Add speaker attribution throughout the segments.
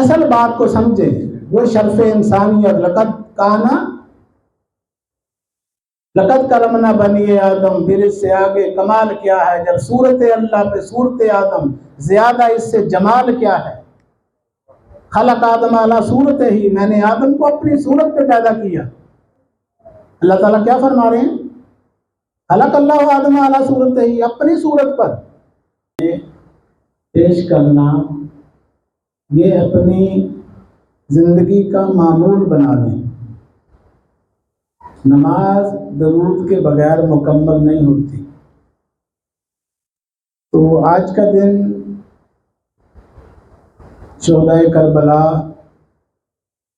Speaker 1: اصل بات کو سمجھیں وہ شرف انسانیت، لقد کانا لقد کرمنا بنی آدم، پھر اس سے آگے کمال کیا ہے؟ جب صورت اللہ پہ صورت آدم، زیادہ اس سے جمال کیا ہے؟ خلق آدم اعلیٰ صورت ہی، میں نے آدم کو اپنی صورت پہ پیدا کیا۔ اللہ تعالیٰ کیا فرما رہے ہیں؟ خلق اللہ آدم اعلیٰ صورت ہی، اپنی صورت پر۔ پیش کرنا یہ اپنی زندگی کا معمول بنا لیں نماز درود کے بغیر مکمل نہیں ہوتی۔ تو آج کا دن چودہ کربلا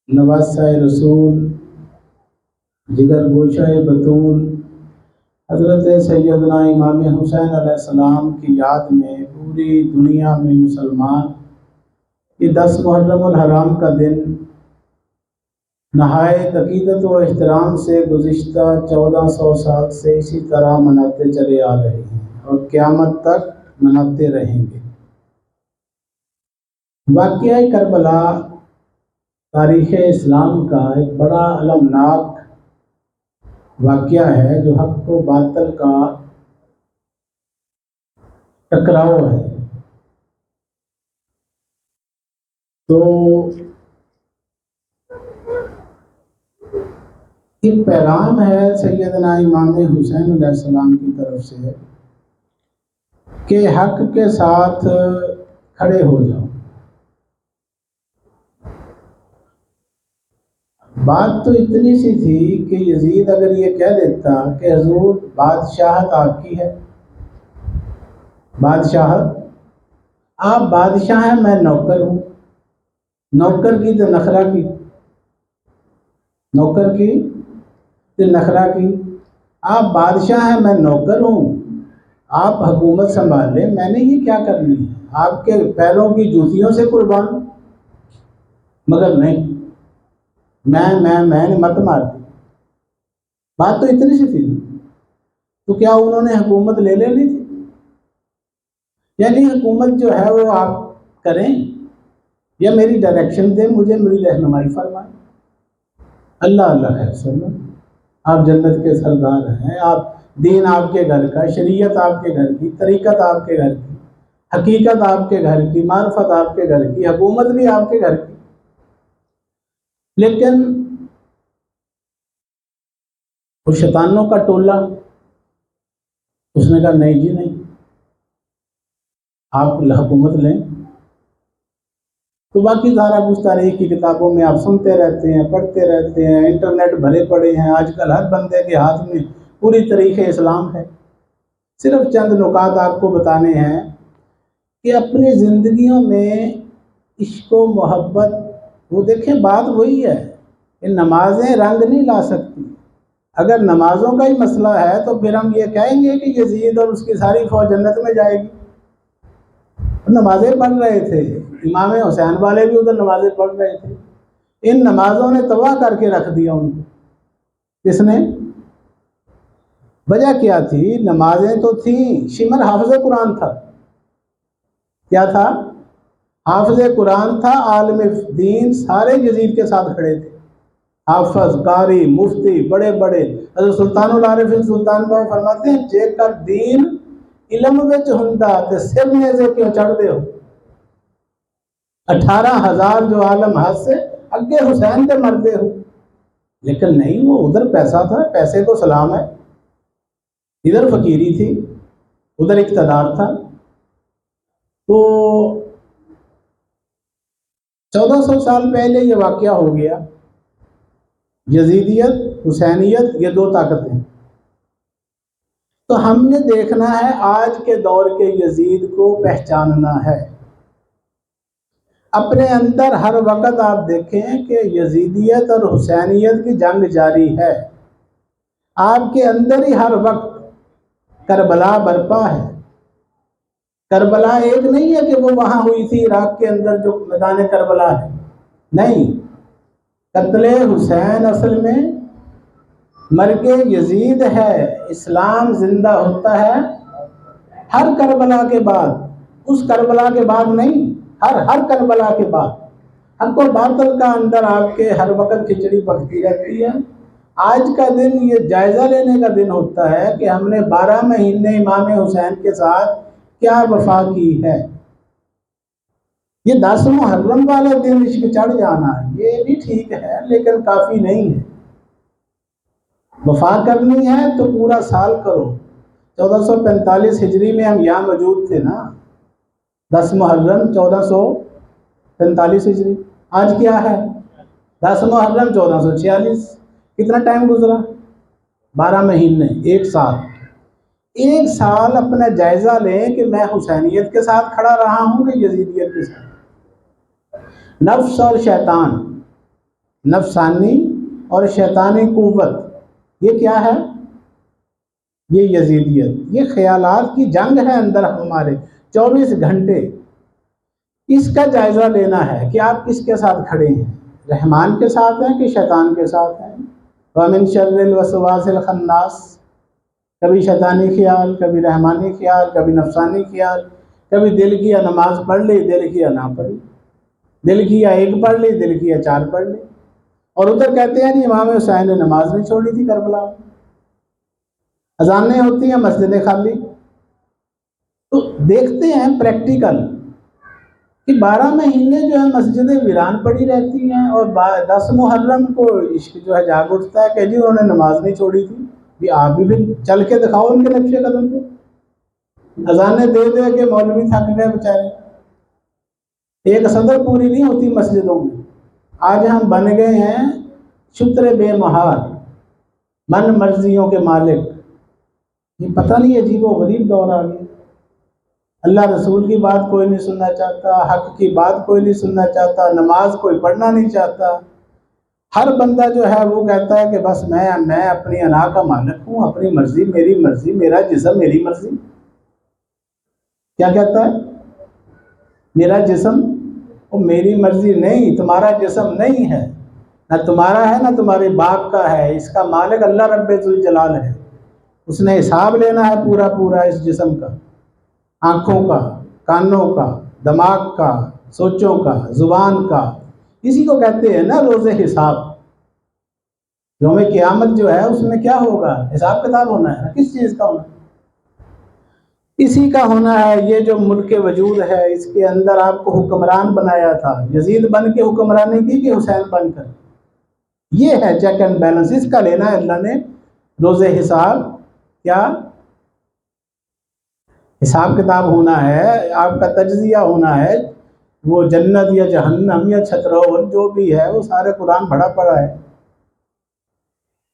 Speaker 1: نواسہ رسول، جگر گوشہ بطول، حضرت سیدنا امام حسین علیہ السلام کی یاد میں پوری دنیا میں مسلمان یہ دس محرم الحرام کا دن نہایت عقیدت و احترام سے گزشتہ چودہ سو سال سے اسی طرح مناتے چلے آ رہے ہیں اور قیامت تک مناتے رہیں گے۔ واقعہ کربلا تاریخ اسلام کا ایک بڑا المناک واقعہ ہے جو حق و باطل کا ٹکراؤ ہے۔ تو ایک پیغام ہے سیدنا امام حسین علیہ السلام کی طرف سے کہ حق کے ساتھ کھڑے ہو جاؤ۔ بات تو اتنی سی تھی کہ یزید اگر یہ کہہ دیتا کہ حضور بادشاہت آپ کی ہے۔ بادشاہت؟ آپ بادشاہ ہیں، میں نوکر ہوں۔ نوکر کی تو نخرا کی۔ نوکر کی تو نخرا کی۔ آپ بادشاہ ہیں، میں نوکر ہوں۔ آپ حکومت سنبھال لیں۔ میں نے یہ کیا کرنی ہے؟ آپ کے پیروں کی جوتیوں سے قربان۔ مگر نہیں۔ میں میں میں نے مت مار دی۔ بات تو اتنی سی تھی۔ تو کیا انہوں نے حکومت لے لینی تھی؟ یعنی حکومت جو ہے وہ آپ کریں۔ یا میری ڈائریکشن دیں مجھے میری رہنمائی فرمائیں اللہ اللہ ہے سلم آپ جنت کے سردار ہیں، آپ دین آپ کے گھر کا، شریعت آپ کے گھر کی، طریقت آپ کے گھر کی، حقیقت آپ کے گھر کی، معرفت آپ کے گھر کی، حکومت بھی آپ کے گھر کی۔ لیکن وہ شیطانوں کا ٹولہ، اس نے کہا، نہیں جی نہیں۔ آپ حکومت لیں۔ تو باقی سارا کچھ تاریخ کی کتابوں میں آپ سنتے رہتے ہیں، پڑھتے رہتے ہیں، انٹرنیٹ بھرے پڑے ہیں۔ آج کل ہر بندے کے ہاتھ میں پوری طریق اسلام ہے۔ صرف چند نکات آپ کو بتانے ہیں کہ اپنی زندگیوں میں عشق و محبت، وہ دیکھیں بات وہی ہے کہ نمازیں رنگ نہیں لا سکتی۔ اگر نمازوں کا ہی مسئلہ ہے تو پھر ہم یہ کہیں گے کہ یزید اور اس کی ساری فوج جنت میں جائے گی۔ نمازیں پڑھ رہے تھے۔ امام حسین والے بھی ادھر نمازیں پڑھ رہے تھے۔ ان نمازوں نے تباہ کر کے رکھ دیا ان کو۔ کس نے؟ وجہ کیا تھی؟ نمازیں تو تھیں، شمر حافظ قرآن تھا۔ کیا تھا؟ حافظ قرآن تھا، عالم دین سارے یزید کے ساتھ کھڑے تھے۔ حافظ، قاری، مفتی، بڑے بڑے۔ حضرت سلطان العارف سلطان بابا فرماتے ہیں، جے کر دین علم وچ ہوندا تے سر نیزے کیوں چڑھ دے ہو؟ اٹھارہ ہزار جو عالم ہاتھ سے اگے حسین کے مردے ہو۔ لیکن نہیں، وہ ادھر پیسہ تھا، پیسے کو سلام ہے۔ ادھر فقیری تھی، ادھر اقتدار تھا۔ تو چودہ سو سال پہلے یہ واقعہ ہو گیا۔ یزیدیت، حسینیت، یہ دو طاقتیں۔ تو ہم نے دیکھنا ہے آج کے دور کے یزید کو پہچاننا ہے۔ اپنے اندر ہر وقت آپ دیکھیں کہ یزیدیت اور حسینیت کی جنگ جاری ہے۔ آپ کے اندر ہی ہر وقت کربلا برپا ہے۔ کربلا ایک نہیں ہے کہ وہ وہاں ہوئی تھی عراق کے اندر جو میدان کربلا ہے۔ نہیں۔ قتل حسین اصل میں مرگ یزید ہے، اسلام زندہ ہوتا ہے ہر کربلا کے بعد۔ اس کربلا کے بعد نہیں، ہر ہر کربلا کے بعد۔ حق و باطل کا اندر آپ کے ہر وقت کھچڑی پکتی رہتی ہے۔ آج کا دن یہ جائزہ لینے کا دن ہوتا ہے کہ ہم نے بارہ مہینے امام حسین کے ساتھ کیا وفا کی ہے۔ یہ دس محرم والا دن عشق چڑھ جانا یہ بھی ٹھیک ہے، لیکن کافی نہیں ہے۔ وفا کرنی ہے تو پورا سال کرو۔ چودہ سو پینتالیس ہجری میں ہم یہاں موجود تھے نا۔ دس محرم چودہ سو پینتالیس ہجری۔ آج کیا ہے؟ دس محرم چودہ سو چھیالیس۔ کتنا ٹائم گزرا؟ بارہ مہینے، ایک سال۔ ایک سال اپنا جائزہ لیں کہ میں حسینیت کے ساتھ کھڑا رہا ہوں کہ یزیدیت کے ساتھ۔ نفس اور شیطان، نفسانی اور شیطانی قوت۔ یہ کیا ہے؟ یہ یزیدیت، یہ خیالات کی جنگ ہے اندر ہمارے۔ چوبیس گھنٹے اس کا جائزہ لینا ہے کہ آپ کس کے ساتھ کھڑے ہیں؟ رحمان کے ساتھ ہیں کہ شیطان کے ساتھ ہیں؟ ومن شر الوسواس الخناس۔ کبھی شیطانی خیال، کبھی رحمانی خیال، کبھی نفسانی خیال۔ کبھی دل کیا نماز پڑھ لی، دل کیا نہ پڑھی۔ دل کیا ایک پڑھ لی، دل کیا چار پڑھ لی۔ اور ادھر کہتے ہیں جی امام حسین نے نماز نہیں چھوڑی تھی کربلا۔ اذانیں ہوتی ہیں، مسجدیں خالی۔ تو دیکھتے ہیں پریکٹیکل کہ بارہ مہینے جو ہے مسجدیں ویران پڑی رہتی ہیں اور دس محرم کو عشق جو ہے جاگ اٹھتا ہے کہ جی انہوں نے نماز نہیں چھوڑی تھی۔ بھی آپ بھی چل کے دکھاؤ ان کے نقشے قدم پہ۔ اذانیں دے دے کہ مولوی تھک گئے بچارے ایک صدر پوری نہیں ہوتی مسجدوں میں۔ آج ہم بن گئے ہیں شتر بے مہار، من مرضیوں کے مالک۔ یہ پتہ نہیں عجیب و غریب دور آ گیا۔ اللہ رسول کی بات کوئی نہیں سننا چاہتا، حق کی بات کوئی نہیں سننا چاہتا، نماز کوئی پڑھنا نہیں چاہتا۔ ہر بندہ جو ہے وہ کہتا ہے کہ بس میں میں اپنی انا کا مالک ہوں، اپنی مرضی، میری مرضی، میرا جسم، میری مرضی۔ کیا کہتا ہے؟ میرا جسم وہ میری مرضی نہیں، تمہارا جسم نہیں ہے۔ نہ تمہارا ہے، نہ تمہارے باپ کا ہے۔ اس کا مالک اللہ رب الجلال ہے۔ اس نے حساب لینا ہے پورا پورا اس جسم کا۔ آنکھوں کا، کانوں کا، دماغ کا، سوچوں کا، زبان کا۔ اسی کو کہتے ہیں نا روز حساب۔ یوم قیامت جو ہے، اس میں کیا ہوگا؟ حساب کتاب ہونا ہے۔ کس چیز کا ہونا ہے؟ اسی کا ہونا ہے یہ جو ملک وجود ہے، اس کے اندر آپ کو حکمران بنایا تھا۔ یزید بن کے حکمرانی کی کہ حسین بن کر؟ یہ ہے چیک اینڈ بیلنس اس کا لینا ہے اللہ نے روز حساب۔ کیا؟ حساب کتاب ہونا ہے، آپ کا تجزیہ ہونا ہے۔ وہ جنت یا جہنم یا چھترول جو بھی ہے، وہ سارے قرآن بڑا پڑا ہے۔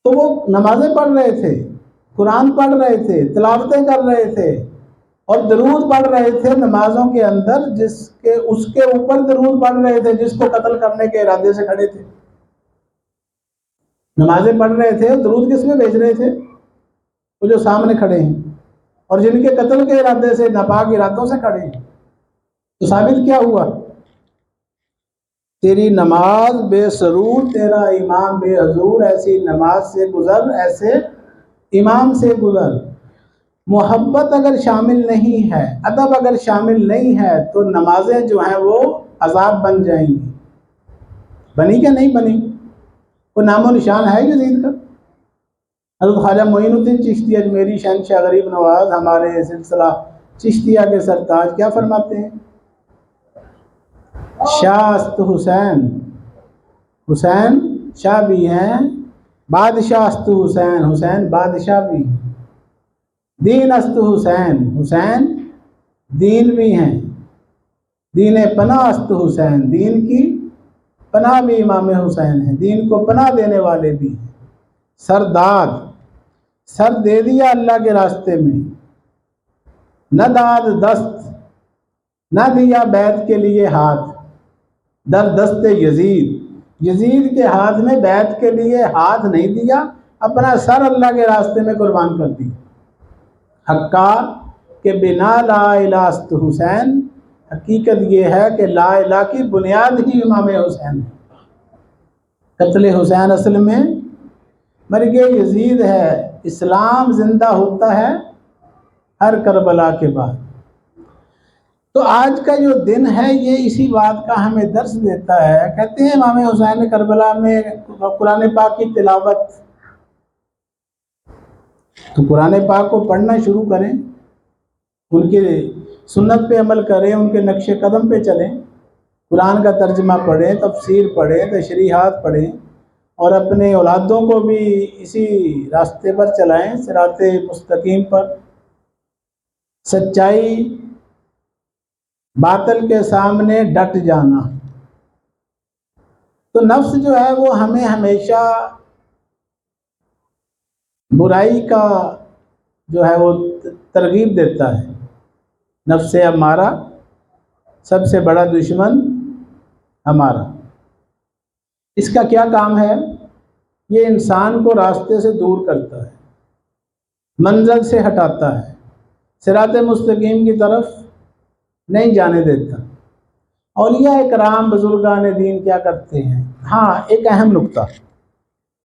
Speaker 1: تو وہ نمازیں پڑھ رہے تھے، قرآن پڑھ رہے تھے، تلاوتیں کر رہے تھے۔ اور درود پڑھ رہے تھے نمازوں کے اندر، جس کے، اس کے اوپر درود پڑھ رہے تھے، جس کو قتل کرنے کے ارادے سے کھڑے تھے۔ نمازیں پڑھ رہے تھے، درود کس میں بھیج رہے تھے؟ وہ جو سامنے کھڑے ہیں۔ اور جن کے قتل کے ارادے سے، ناپاک ارادوں سے کھڑے ہیں۔ تو ثابت کیا ہوا؟ تیری نماز بے سرور، تیرا امام بے حضور، ایسی نماز سے گزر، ایسے امام سے گزر۔ محبت اگر شامل نہیں ہے، ادب اگر شامل نہیں ہے، تو نمازیں جو ہیں وہ عذاب بن جائیں گی۔ بنی کیا نہیں بنی؟ وہ نام و نشان ہے یزید کا؟ حضرت خواجہ معین الدین چشتی اجمیری شہنشاہ غریب نواز ہمارے سلسلہ چشتیہ کے سرتاج کیا فرماتے ہیں؟ شاہ است حسین۔ حسین شاہ بھی ہیں بادشاہ است حسین۔ حسین بادشاہ بھی ہیں۔ دین است حسین۔ حسین دین بھی ہیں۔ دین پناہ است حسین۔ دین کی پناہ بھی امام حسین ہیں۔ دین کو پناہ دینے والے بھی ہیں۔ سرداد سر دے دیا اللہ کے راستے میں۔ نہ داد دست۔ نہ دیا بیت کے لیے ہاتھ۔ در دست یزید۔ یزید کے ہاتھ میں بیت کے لیے ہاتھ نہیں دیا۔ اپنا سر اللہ کے راستے میں قربان کر دیا۔ حقا کہ بنا لا الہ حسین، حقیقت یہ ہے کہ لا الہ کی بنیاد ہی امام حسین ہے۔ قتل حسین اصل میں مرگ یزید ہے۔ اسلام زندہ ہوتا ہے ہر کربلا کے بعد۔ تو آج کا جو دن ہے، یہ اسی بات کا ہمیں درس دیتا ہے۔ کہتے ہیں امام حسین کربلا میں قرآن پاک کی تلاوت تو قرآن پاک کو پڑھنا شروع کریں، ان کے سنت پہ عمل کریں، ان کے نقش قدم پہ چلیں۔ قرآن کا ترجمہ پڑھیں، تفسیر پڑھیں، تشریحات پڑھیں اور اپنے اولادوں کو بھی اسی راستے پر چلائیں سرات مستقیم پر۔ سچائی باطل کے سامنے ڈٹ جانا۔ تو نفس جو ہے وہ ہمیں ہمیشہ برائی کا جو ہے وہ ترغیب دیتا ہے۔ نفس ہمارا، سب سے بڑا دشمن ہمارا۔ اس کا کیا کام ہے؟ یہ انسان کو راستے سے دور کرتا ہے، منزل سے ہٹاتا ہے۔ سرات مستقیم کی طرف نہیں جانے دیتا۔ اولیاء اکرام بزرگان دین کیا کرتے ہیں؟ ہاں ایک اہم نقطہ۔